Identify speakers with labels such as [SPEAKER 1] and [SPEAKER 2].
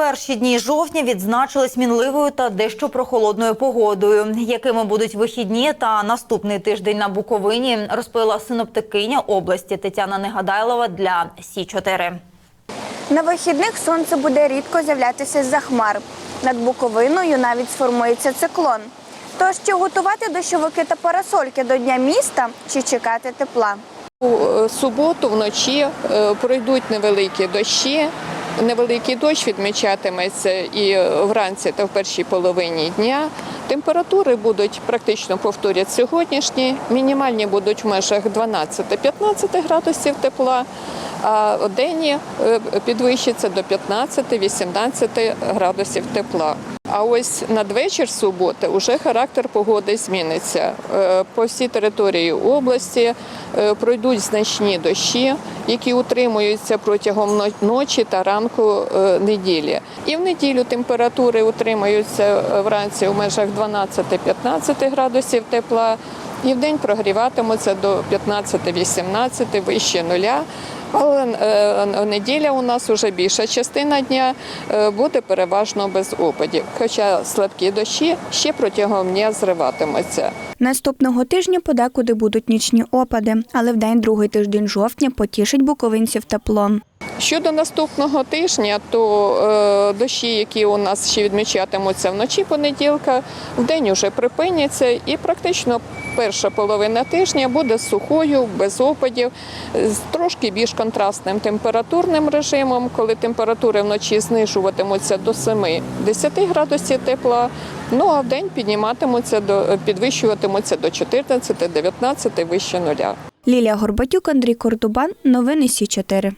[SPEAKER 1] Перші дні жовтня відзначились мінливою та дещо прохолодною погодою. Якими будуть вихідні та наступний тиждень на Буковині, розповіла синоптикиня області Тетяна Негадайлова для Сі 4
[SPEAKER 2] На вихідних сонце буде рідко з'являтися з-за хмар. Над Буковиною навіть сформується циклон. Тож чи готувати дощовики та парасольки до Дня міста, чи чекати тепла?
[SPEAKER 3] У е, суботу вночі е, пройдуть невеликі дощі. Невеликий дощ відмічатиметься і вранці та в першій половині дня. Температури будуть практично повторять сьогоднішні. Мінімальні будуть в межах 12-15 градусів тепла, а денні е, підвищиться до 15-18 градусів тепла. А ось надвечір суботи вже характер погоди зміниться. Е, По всій території області е, пройдуть значні дощі, які утримуються протягом ночі та ранку е, неділі. І в неділю температури утримуються вранці у межах 12-15 градусів тепла. І вдень прогріватимуться до 15-18 вище нуля. Але е, неділя у нас вже більша частина дня е, буде переважно без опадів. Хоча слабкі дощі ще протягом дня зриватимуться.
[SPEAKER 2] Наступного тижня подекуди будуть нічні опади, але в день другий тиждень жовтня потішить буковинців теплом.
[SPEAKER 3] Щодо наступного тижня, то е, дощі, які у нас ще відмічатимуться вночі понеділка, вдень уже припиняться, і практично перша половина тижня буде сухою, без опадів, з трошки більш контрастним температурним режимом, коли температури вночі знижуватимуться до 7-10 градусів тепла. Ну а вдень підніматимуться до підвищуватимуться до 14-19 вище нуля.
[SPEAKER 2] Лілія Горбатюк, Андрій Кордубан. Новини Сі 4